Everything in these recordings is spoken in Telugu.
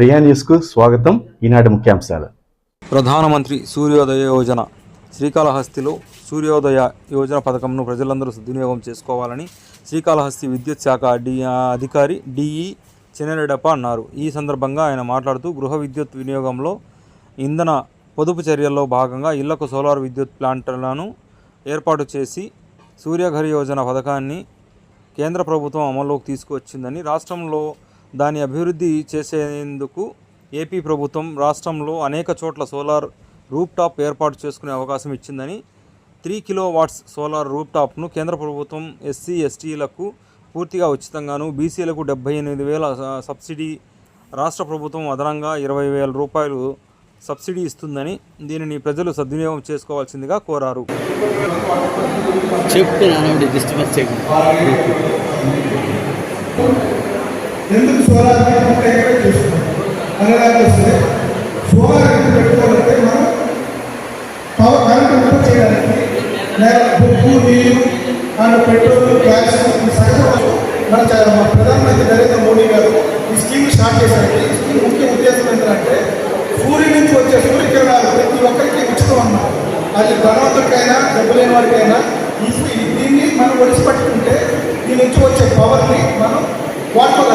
ప్రియా న్యూస్కు స్వాగతం. ఈనాటి ముఖ్యాంశాలు. ప్రధానమంత్రి సూర్యోదయ యోజన. శ్రీకాళహస్తిలో సూర్యోదయ యోజన పథకంను ప్రజలందరూ సద్వినియోగం చేసుకోవాలని శ్రీకాళహస్తి విద్యుత్ శాఖ డి అధికారి డిఈ చెన్నరెడ్డప్ప అన్నారు. ఈ సందర్భంగా ఆయన మాట్లాడుతూ గృహ విద్యుత్ వినియోగంలో ఇంధన పొదుపు చర్యల్లో భాగంగా ఇళ్ళకు సోలార్ విద్యుత్ ప్లాంట్లను ఏర్పాటు చేసి సూర్యఘర్ యోజన పథకాన్ని కేంద్ర ప్రభుత్వం అమల్లోకి తీసుకువచ్చిందని రాష్ట్రంలో దాని అభివృద్ధి చేసేందుకు ఏపీ ప్రభుత్వం రాష్ట్రంలో అనేక చోట్ల సోలార్ రూప్ టాప్ ఏర్పాటు చేసుకునే అవకాశం ఇచ్చిందని త్రీ కిలో వాట్స్ సోలార్ రూప్ టాప్ను కేంద్ర ప్రభుత్వం ఎస్సీ ఎస్టీలకు పూర్తిగా ఉచితంగాను బీసీలకు డెబ్బై ఎనిమిది వేల సబ్సిడీ రాష్ట్ర ప్రభుత్వం అదనంగా ఇరవై వేల రూపాయలు సబ్సిడీ ఇస్తుందని దీనిని ప్రజలు సద్వినియోగం చేసుకోవాల్సిందిగా కోరారు. చెప్పు డిస్టర్బెన్స్ ఎందుకు సోలార్ పెట్టుకుంటే ఎక్కడ చూసుకోండి అనగానే వస్తే సోలార్ ఎందుకు పెట్టుకోవాలంటే మనం పవర్ కరెంట్ ఉత్పత్తి చేయడానికి లేదా బొగ్గు నీరు అండ్ పెట్రోల్ గ్యాస్ సహజం మన ప్రధానమంత్రి నరేంద్ర మోడీ గారు ఈ స్కీమ్ స్టార్ట్ చేశారు. ఈ స్కీమ్ ముఖ్య ఉద్దేశం ఏంటంటే సూర్యుడి నుంచి వచ్చే సూర్యకిరణాలు ప్రతి ఒక్కరికి ఉచితం అన్నారు అది ధనవంతుడికైనా డబ్బు లేని వాడికైనా ఈ దీన్ని మనం ఒడిసి పట్టుకుంటే దీని నుంచి వచ్చే పవర్ని మనం వాడుకోగలగాలి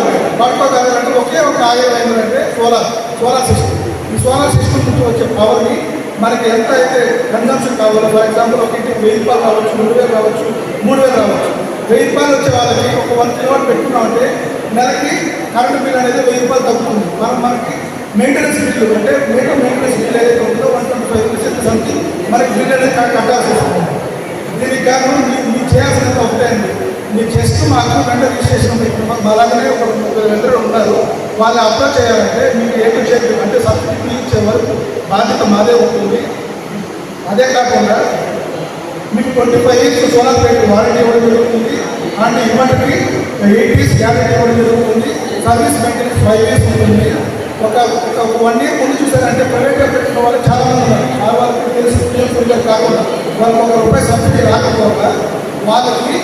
వాడుకోగలగాలంటే ఒకే ఒక ఆయుధం ఏంటంటే సోలార్ సోలార్ సిస్టమ్. ఈ సోలార్ సిస్టమ్ నుంచి వచ్చే పవర్ని మనకి ఎంత అయితే కన్జంప్షన్ కావాలో ఫర్ ఎగ్జాంపుల్ ఒక ఇంటికి వెయ్యి రూపాయలు రావచ్చు మూడు వేలు రావచ్చు మూడు వేలు రావచ్చు వెయ్యి రూపాయలు వచ్చే వాళ్ళకి ఒక వన్ కిలోవాట్ పెట్టుకున్నామంటే నెలకి కరెంటు బిల్ అనేది వెయ్యి రూపాయలు తగ్గుతుంది. మనం మనకి మెయింటెనెన్స్ బిల్లు అంటే మీటర్ మెయింటెనెన్స్ బిల్ ఏదైతే ఉందో one twenty five percent something మనకి బిల్ అనేది కట్టాల్సి వస్తుంది. దీనికి కారణం మీరు మీరు చేయాల్సినంత ఒకటే అండి మీరు జస్ట్ మాకు వెంటనే రిజిస్ట్రేషన్ ఉంది. ఇప్పుడు అలాగనే ఒక ముగ్గురు వెంటనే ఉన్నారు. వాళ్ళు అప్లై చేయాలంటే మీకు ఏ టు అంటే సబ్సిడీ ఇచ్చే వరకు బాధ్యత మాదే ఉంటుంది. అదే కాకుండా మీకు twenty five years solar plate warranty ఇవ్వడం జరుగుతుంది. అండ్ ఇవ్వడానికి ఎయిట్ ఇయర్స్ గ్యారెంటీ ఇవ్వడం జరుగుతుంది. సర్వీస్ మెయింటెనెన్స్ ఫైవ్ ఇయర్స్ ఉంటుంది. ఒక ఒక వన్ ఇయర్ ముందు చూసారంటే ప్రైవేట్గా పెట్టుకున్న వాళ్ళు చాలా మంది ఉన్నారు. ఆ వాళ్ళకి తెలిసి కాకుండా వాళ్ళకి ఒక రూపాయి సబ్సిడీ రాకపోగా వాళ్ళకి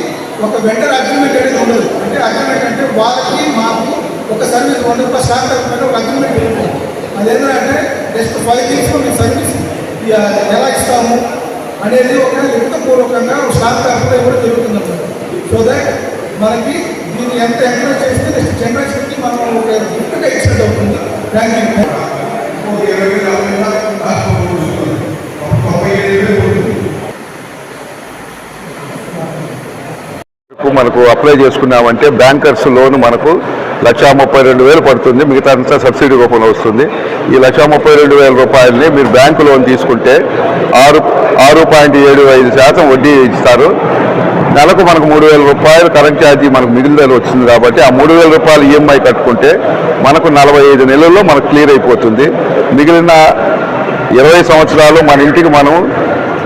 ఒక వెంటర్ అగ్రిమెంట్ అనేది ఉండదు. అంటే అగ్రిమెంట్ అంటే వాళ్ళకి మాకు ఒక సర్వీస్ వంద రూపాయలు స్టాక్ తగ్గుతుంటే ఒక అగ్రిమెంట్ ఉంటుంది అదేంటంటే జస్ట్ ఫైవ్ ఇయర్స్లో మీ సర్వీస్ ఎలా ఇస్తాము అనేది ఒక లిఖితపూర్వకంగా ఒక స్టాక్ కూడా జరుగుతుంది అన్నమాట. సో దట్ మనకి దీన్ని ఎంత ఎంకరేజ్ చేస్తే నెక్స్ట్ జనరేషన్కి మనం ఒక గిఫ్ట్గా ఇచ్చినట్టు అవుతుంది. థ్యాంక్ యూ మనకు అప్లై చేసుకున్నామంటే బ్యాంకర్స్ లోన్ మనకు లక్షా ముప్పై రెండు వేలు పడుతుంది. మిగతా అంతా సబ్సిడీ రూపంలో వస్తుంది. ఈ లక్షా ముప్పై రెండు వేల రూపాయలని మీరు బ్యాంకు లోన్ తీసుకుంటే ఆరు ఆరు పాయింట్ ఏడు ఐదు శాతం వడ్డీ ఇస్తారు. నెలకు మనకు మూడు వేల రూపాయలు కరెంట్ ఛార్జీ మనకు మిగిలిన వచ్చింది కాబట్టి ఆ మూడు వేల రూపాయలు ఈఎంఐ కట్టుకుంటే మనకు నలభై ఐదు నెలల్లో మనకు క్లియర్ అయిపోతుంది. మిగిలిన ఇరవై సంవత్సరాలు మన ఇంటికి మనం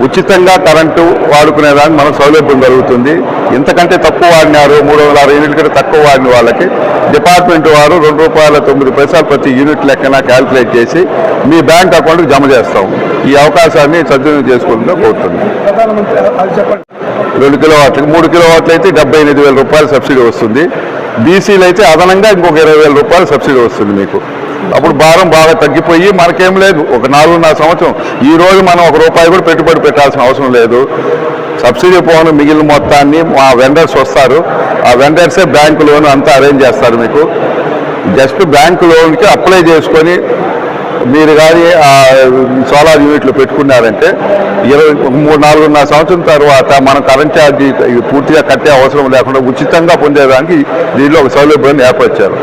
ఉచితంగా కరెంటు వాడుకునేదానికి మనకు సౌలభ్యం కలుగుతుంది. ఇంతకంటే తక్కువ వాడినారు మూడు వందల అరవై యూనిట్ల కంటే తక్కువ వాడిన వాళ్ళకి డిపార్ట్మెంట్ వారు రెండు రూపాయల తొమ్మిది పైసలు ప్రతి యూనిట్ లెక్కన క్యాల్కులేట్ చేసి మీ బ్యాంక్ అకౌంట్కి జమ చేస్తాం. ఈ అవకాశాన్ని సద్వినియోగం చేసుకుంటుందో కోరుతున్నాం. రెండు కిలోవాట్లకి మూడు కిలోవాట్లు అయితే డెబ్బై ఎనిమిది వేల రూపాయలు సబ్సిడీ వస్తుంది. బీసీలు అయితే అదనంగా ఇంకొక ఇరవై వేల రూపాయలు సబ్సిడీ వస్తుంది మీకు. అప్పుడు భారం బాగా తగ్గిపోయి మనకేం లేదు. ఒక నాలుగున్నర సంవత్సరం. ఈ రోజు మనం ఒక రూపాయి కూడా పెట్టుబడి పెట్టాల్సిన అవసరం లేదు. సబ్సిడీ పోను మిగిలిన మొత్తాన్ని మా వెండర్స్ వస్తారు. ఆ వెండర్సే బ్యాంకు లోన్ అంతా అరేంజ్ చేస్తారు మీకు. జస్ట్ బ్యాంకు లోన్కి అప్లై చేసుకొని మీరు కానీ ఆ సోలార్ యూనిట్లు పెట్టుకున్నారంటే ఇరవై మూడు నాలుగున్నర సంవత్సరం తర్వాత మనం కరెంట్ ఛార్జీ పూర్తిగా కట్టే అవసరం లేకుండా ఉచితంగా పొందేదానికి దీనిలో ఒక సౌలభ్యాన్ని ఏర్పరిచారు.